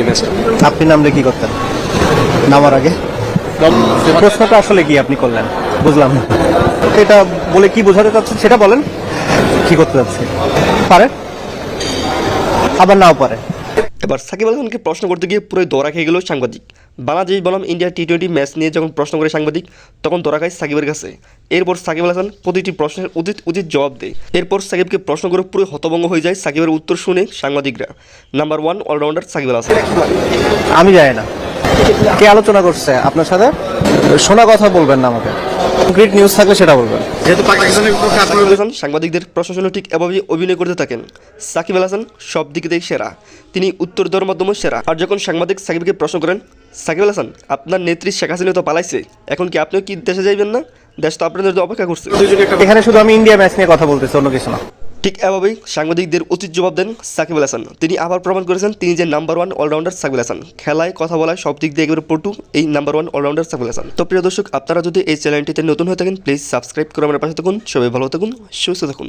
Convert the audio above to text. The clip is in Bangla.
এই ম্যাচটা আপনি নামলে কি করতেন? নামার আগে? প্রশ্নটা আসলে কি আপনি করলেন? বুঝলাম না। এটা বলে কি বোঝাতে চাচ্ছেন? সেটা বলেন। কি করতে চাচ্ছে পারে? আবার নাও পারে। এবার সাকিব আল খানকে প্রশ্ন করতে গিয়ে পুরো দৌড়া খেয়ে গেল সাংবাদিক। বাংলাদেশ বলাম ইন্ডিয়া টি টোয়েন্টি ম্যাচ নিয়ে যখন প্রশ্ন করে সাংবাদিক, তখন ধরা খায় সাকিবের কাছে। এরপর সাকিব আল হাসান প্রতিটি প্রশ্নের উচিত উচিত জবাব দেয়। এরপর সাকিবকে প্রশ্ন করে পুরো হতভঙ্গ হয়ে যায় সাকিবের উত্তর শুনে সাংবাদিকরা। Number one allrounder Shakib Al Hasan. আমি যাই না। কে আলোচনা করছে আপনার সাথে? শোনা কথা বলবেন না আমাকে। কংক্রিট নিউজ থাকলে সেটা বলবেন। যেহেতু পাকিস্তানের হাসান সাংবাদিকদের প্রশাসনও ঠিক এভাবেই অভিনয় করতে থাকেন। সাকিব আল হাসান সব দিক থেকে সেরা। তিনি উত্তর দেওয়ার মাধ্যমে সেরা। আর যখন সাংবাদিক সাকিবকে প্রশ্ন করেন সাকিব আল হাসান আপনার নেত্রী শেখ হাসিনা তো পালাইছে এখন কি আপনিও কি দেশে যাইবেন না? দেশ তো আপনাদের অপেক্ষা করছে। এখানে শুধু আমি ইন্ডিয়া ম্যাচ নিয়ে কথা বলতেছি অন্য কিছু না। ঠিক এভাবেই সাংবাদিকদের উচিত জবাব দেন সাকিব আল হাসান। তিনি আবার প্রমাণ করেছেন তিনি যে number one allrounder Shakib Al Hasan. খেলায় কথা বলায় সব দিক দিয়ে একেবারে পটু এই number one allrounder Shakib Hasan. তো প্রিয় দর্শক, আপনারা যদি এই চ্যানেলটিতে নতুন হয়ে থাকেন প্লিজ সাবস্ক্রাইব করে আমার পাশে থাকুন। সবাই ভালো থাকুন, সুস্থ থাকুন।